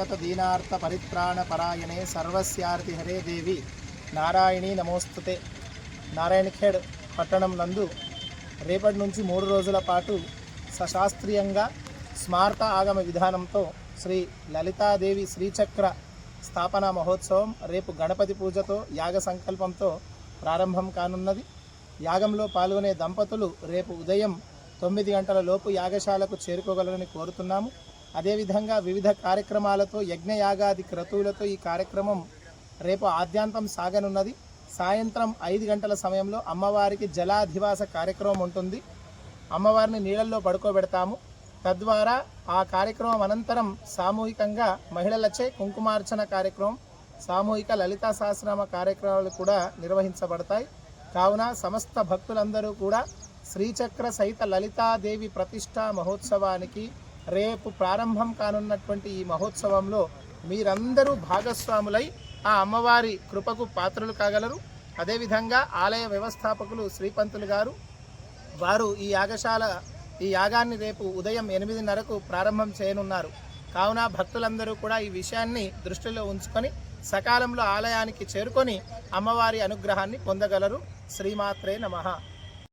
గత దీనార్థ పరిత్రాణ పరాయణే సర్వస్యార్తి హరే దేవి. నారాయణి నమోస్తుతే. నారాయణఖేడ్ పట్టణం నందు రేపటి నుంచి మూడు రోజుల పాటు సశాస్త్రీయంగా స్మార్త ఆగమ విధానంతో శ్రీ లలితాదేవి శ్రీచక్ర స్థాపన మహోత్సవం రేపు గణపతి పూజతో యాగ సంకల్పంతో ప్రారంభం కానున్నది. యాగంలో పాల్గొనే దంపతులు రేపు ఉదయం తొమ్మిది గంటల లోపు యాగశాలకు చేరుకోగలరని కోరుతున్నాము. అదేవిధంగా వివిధ కార్యక్రమాలతో యజ్ఞయాగాది క్రతువులతో ఈ కార్యక్రమం రేపు ఆద్యాంతం సాగనున్నది. సాయంత్రం ఐదు గంటల సమయంలో అమ్మవారికి జలాధివాస కార్యక్రమం ఉంటుంది. అమ్మవారిని నీళ్ళల్లో పడుకోబెడతాము. తద్వారా ఆ కార్యక్రమం అనంతరం సామూహికంగా మహిళలచే కుంకుమార్చన కార్యక్రమం సామూహిక లలితా సహస్రనామ కార్యక్రమాలు కూడా నిర్వహించబడతాయి. కావున సమస్త భక్తులందరూ కూడా శ్రీచక్ర సహిత లలితాదేవి ప్రతిష్టా మహోత్సవానికి రేపు ప్రారంభం కానున్నటువంటి ఈ మహోత్సవంలో మీరందరూ భాగస్వాములై ఆ అమ్మవారి కృపకు పాత్రలు కాగలరు. అదేవిధంగా ఆలయ వ్యవస్థాపకులు శ్రీపంతులు గారు వారు ఈ యాగశాల ఈ యాగాన్ని రేపు ఉదయం ఎనిమిదిన్నరకు ప్రారంభం చేయనున్నారు. కావున భక్తులందరూ కూడా ఈ విషయాన్ని దృష్టిలో ఉంచుకొని సకాలంలో ఆలయానికి చేరుకొని అమ్మవారి అనుగ్రహాన్ని పొందగలరు. శ్రీమాత్రే నమః.